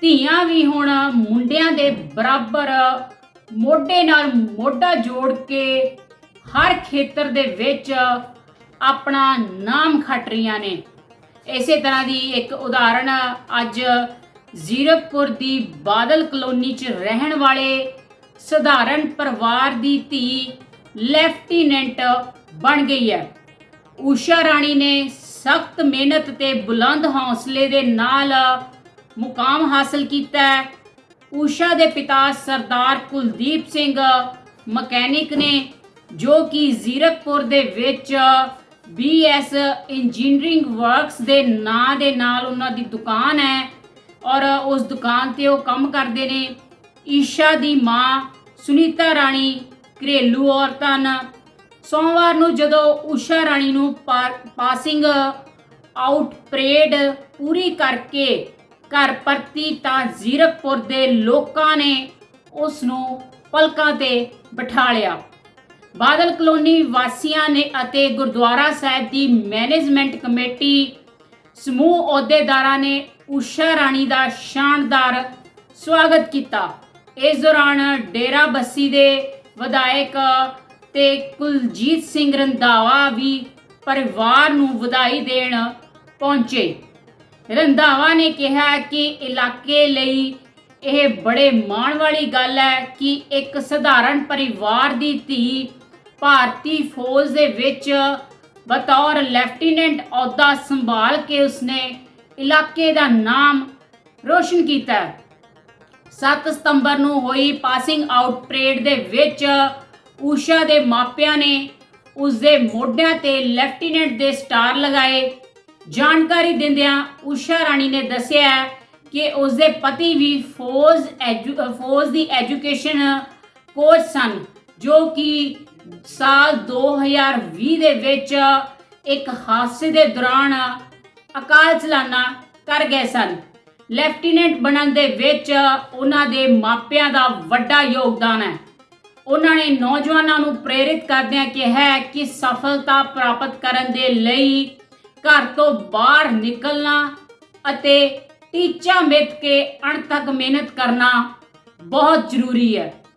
ਧੀਆਂ ਵੀ ਹੁਣ ਮੁੰਡਿਆਂ ਦੇ ਬਰਾਬਰ ਮੋਢੇ ਨਾਲ ਮੋਢਾ ਜੋੜ ਕੇ ਹਰ ਖੇਤਰ ਦੇ ਵਿੱਚ ਆਪਣਾ ਨਾਮ ਖੱਟ ਰਹੀਆਂ ਨੇ। ਇਸੇ ਤਰ੍ਹਾਂ ਦੀ ਇੱਕ ਉਦਾਹਰਣ ਅੱਜ ਜ਼ੀਰਕਪੁਰ ਦੀ ਬਾਦਲ ਕਲੋਨੀ 'ਚ ਰਹਿਣ ਵਾਲੇ ਸਧਾਰਨ ਪਰਿਵਾਰ ਦੀ ਧੀ ਲੈਫਟੀਨੈਂਟ ਬਣ ਗਈ ਹੈ। ਊਸ਼ਾ ਰਾਣੀ ਨੇ ਸਖਤ ਮਿਹਨਤ ਤੇ ਬੁਲੰਦ ਹੌਸਲੇ ਦੇ ਨਾਲ ਮੁਕਾਮ ਹਾਸਲ ਕੀਤਾ ਹੈ। ਊਸ਼ਾ ਦੇ ਪਿਤਾ ਸਰਦਾਰ ਕੁਲਦੀਪ ਸਿੰਘ ਮਕੈਨਿਕ ਨੇ, ਜੋ ਕਿ ਜ਼ੀਰਕਪੁਰ ਦੇ ਵਿੱਚ ਬੀਐਸ ਇੰਜੀਨੀਅਰਿੰਗ ਵਰਕਸ ਦੇ ਨਾਂ ਦੇ ਨਾਲ ਉਹਨਾਂ ਦੀ ਦੁਕਾਨ ਹੈ ਔਰ ਉਸ ਦੁਕਾਨ ਤੇ ਉਹ ਕੰਮ ਕਰਦੇ ਨੇ। ਈਸ਼ਾ ਦੀ ਮਾਂ ਸੁਨੀਤਾ ਰਾਣੀ ਘਰੇਲੂ ਔਰਤਾਂ ਹਨ ਸੋਮਵਾਰ ਨੂੰ ਜਦੋਂ ਊਸ਼ਾ ਰਾਣੀ ਨੂੰ ਪਾਸਿੰਗ ਆਊਟ ਪਰੇਡ ਪੂਰੀ ਕਰਕੇ ਘਰ ਪਰਤੀ ਤਾਂ ਜ਼ੀਰਕਪੁਰ ਦੇ ਲੋਕਾਂ ਨੇ ਉਸ ਨੂੰ ਪਲਕਾਂ ਤੇ ਬਿਠਾ ਲਿਆ। ਬਾਦਲ ਕਲੋਨੀ ਵਾਸੀਆਂ ਨੇ ਅਤੇ ਗੁਰਦੁਆਰਾ ਸਾਹਿਬ ਦੀ ਮੈਨੇਜਮੈਂਟ ਕਮੇਟੀ, ਸਮੂਹ ਅਹੁਦੇਦਾਰਾਂ ਨੇ ਊਸ਼ਾ ਰਾਣੀ ਦਾ ਸ਼ਾਨਦਾਰ ਸਵਾਗਤ ਕੀਤਾ। ਇਸ ਦੌਰਾਨ ਡੇਰਾ ਬੱਸੀ ਦੇ ਵਿਧਾਇਕ ਤੇ ਕੁਲਜੀਤ ਸਿੰਘ ਰੰਧਾਵਾ ਵੀ ਪਰਿਵਾਰ ਨੂੰ ਵਧਾਈ ਦੇਣ ਪਹੁੰਚੇ। ਰੰਧਾਵਾ ਨੇ ਕਿਹਾ ਕਿ ਇਲਾਕੇ ਲਈ ਇਹ ਬੜੇ ਮਾਣ ਵਾਲੀ ਗੱਲ ਹੈ ਕਿ ਇੱਕ ਸਧਾਰਨ ਪਰਿਵਾਰ ਦੀ ਧੀ ਭਾਰਤੀ ਫੌਜ ਦੇ ਵਿੱਚ ਬਤੌਰ ਲੈਫਟੀਨੈਂਟ ਅਹੁਦਾ ਸੰਭਾਲ ਕੇ ਉਸਨੇ ਇਲਾਕੇ ਦਾ ਨਾਮ ਰੋਸ਼ਨ ਕੀਤਾ ਹੈ। 7 ਸਤੰਬਰ ਨੂੰ ਹੋਈ ਪਾਸਿੰਗ ਆਊਟ ਪਰੇਡ ਦੇ ਵਿੱਚ ਊਸ਼ਾ ਦੇ ਮਾਪਿਆਂ ਨੇ ਉਸ ਦੇ ਮੋਢਿਆਂ ਤੇ ਲੈਫਟੀਨੈਂਟ ਦੇ ਸਟਾਰ ਲਗਾਏ। ਜਾਣਕਾਰੀ ਦਿੰਦਿਆਂ ਉਸ਼ਾ ਰਾਣੀ ਨੇ ਦੱਸਿਆ ਕਿ ਉਸ ਦੇ ਪਤੀ ਵੀ ਫੌਜ ਐਜੂ- ਫੌਜ ਦੀ ਐਜੂਕੇਸ਼ਨ ਕੋਚ ਸਨ, ਜੋ ਕਿ ਸਾਲ 2020 ਦੇ ਵਿੱਚ ਇੱਕ ਹਾਦਸੇ ਦੇ ਦੌਰਾਨ ਅਕਾਲ ਚਲਾਣਾ ਕਰ ਗਏ ਸਨ। ਲੈਫਟੀਨੈਂਟ ਬਣਨ ਦੇ ਵਿੱਚ ਉਹਨਾਂ ਦੇ ਮਾਪਿਆਂ ਦਾ ਵੱਡਾ ਯੋਗਦਾਨ ਹੈ। ਉਹਨਾਂ ਨੇ ਨੌਜਵਾਨਾਂ ਨੂੰ ਪ੍ਰੇਰਿਤ ਕਰਦਿਆਂ ਕਿਹਾ ਕਿ ਸਫਲਤਾ ਪ੍ਰਾਪਤ ਕਰਨ ਦੇ ਲਈ ਘਰ ਤੋਂ ਬਾਹਰ ਨਿਕਲਣਾ ਅਤੇ ਟੀਚਾ ਮਿੱਥ ਕੇ ਅਣ ਤੱਕ ਮਿਹਨਤ ਕਰਨਾ ਬਹੁਤ ਜ਼ਰੂਰੀ ਹੈ।